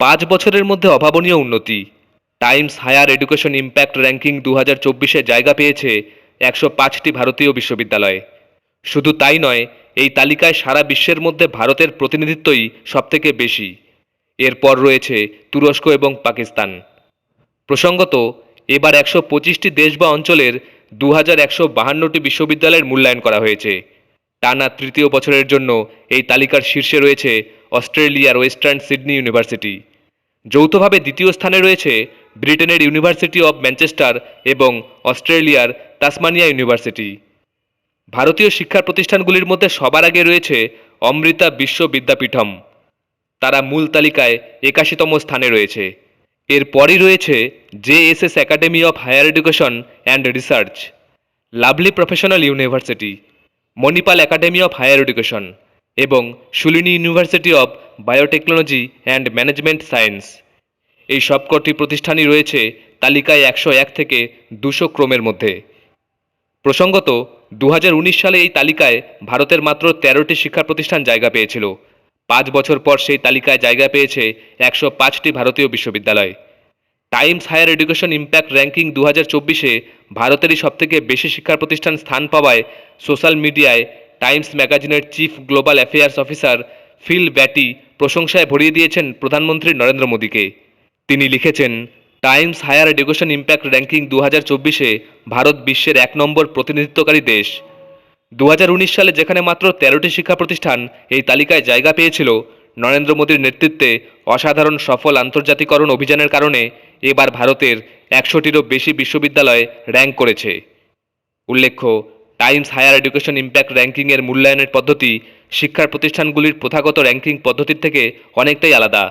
পাঁচ বছরের মধ্যে অভাবনীয় উন্নতি। Times Higher Education Impact Ranking দু হাজার চব্বিশে জায়গা পেয়েছে একশো পাঁচটি ভারতীয় বিশ্ববিদ্যালয়। শুধু তাই নয়, এই তালিকায় সারা বিশ্বের মধ্যে ভারতের প্রতিনিধিত্বই সবথেকে বেশি। এরপর রয়েছে তুরস্ক এবং পাকিস্তান। প্রসঙ্গত, এবার একশো পঁচিশটি দেশ বা অঞ্চলের দু হাজার একশো বাহান্নটি বিশ্ববিদ্যালয়ের মূল্যায়ন করা হয়েছে। টানা তৃতীয় বছরের জন্য এই তালিকার শীর্ষে রয়েছে অস্ট্রেলিয়ার ওয়েস্টার্ন সিডনি ইউনিভার্সিটি। যৌথভাবে দ্বিতীয় স্থানে রয়েছে ব্রিটেনের ইউনিভার্সিটি অব ম্যানচেস্টার এবং অস্ট্রেলিয়ার তাসমানিয়া ইউনিভার্সিটি। ভারতীয় শিক্ষা প্রতিষ্ঠানগুলির মধ্যে সবার আগে রয়েছে অমৃতা বিশ্ব বিদ্যাপীঠম। তারা মূল তালিকায় একাশিতম স্থানে রয়েছে। এরপরই রয়েছে JSS Academy of Higher Education and Research, Lovely Professional University. Manipal Academy of Higher Education এবং Shoolini University of Biotechnology and Management Science এই সবকটি প্রতিষ্ঠানই রয়েছে তালিকায় একশো এক থেকে দুশো ক্রমের মধ্যে। প্রসঙ্গত দু হাজার উনিশ সালে এই তালিকায় ভারতের মাত্র তেরোটি শিক্ষা প্রতিষ্ঠান জায়গা পেয়েছিল। পাঁচ বছর পর সেই তালিকায় জায়গা পেয়েছে একশো পাঁচটি ভারতীয় বিশ্ববিদ্যালয়। Times Higher Education Impact Ranking দু হাজার চব্বিশে ভারতেরই সবথেকে বেশি শিক্ষা প্রতিষ্ঠান স্থান পাওয়ায় সোশ্যাল মিডিয়ায় টাইমস ম্যাগাজিনের chief global affairs officer Phil Batty প্রশংসায় ভরিয়ে দিয়েছেন প্রধানমন্ত্রী নরেন্দ্র মোদীকে। তিনি লিখেছেন, Times Higher Education Impact Ranking দু হাজার চব্বিশে ভারত বিশ্বের এক নম্বর প্রতিনিধিত্বকারী দেশ। দু হাজার উনিশ সালে যেখানে মাত্র তেরোটি শিক্ষা প্রতিষ্ঠান এই তালিকায় জায়গা পেয়েছিল নরেন্দ্র মোদীর নেতৃত্বে অসাধারণ সফল আন্তর্জাতিকরণ অভিযানের কারণে এবার ভারতের একশোটিরও বেশি বিশ্ববিদ্যালয় র্যাঙ্ক করেছে। উল্লেখ্য, টাইমস হায়ার এডুকেশন ইম্প্যাক্ট র্যাঙ্কিংয়ের মূল্যায়নের পদ্ধতি শিক্ষার প্রতিষ্ঠানগুলির প্রথাগত র্যাঙ্কিং পদ্ধতির থেকে অনেকটাই আলাদা।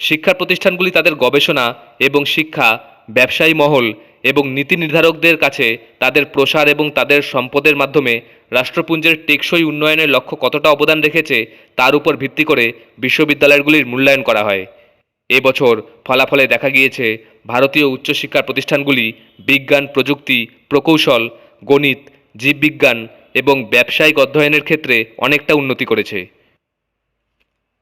শিক্ষা প্রতিষ্ঠানগুলি তাদের গবেষণা এবং শিক্ষা, ব্যবসায়ী মহল এবং নীতি নির্ধারকদের কাছে তাদের প্রসার এবং তাদের সম্পদের মাধ্যমে রাষ্ট্রপুঞ্জের টেকসই উন্নয়নের লক্ষ্য কতটা অবদান রেখেছে তার উপর ভিত্তি করে বিশ্ববিদ্যালয়গুলির মূল্যায়ন করা হয়। এবছর ফলাফলে দেখা গিয়েছে ভারতীয় উচ্চশিক্ষা প্রতিষ্ঠানগুলি বিজ্ঞান, প্রযুক্তি, প্রকৌশল, গণিত, জীববিজ্ঞান এবং ব্যবসায়িক অধ্যয়নের ক্ষেত্রে অনেকটা উন্নতি করেছে।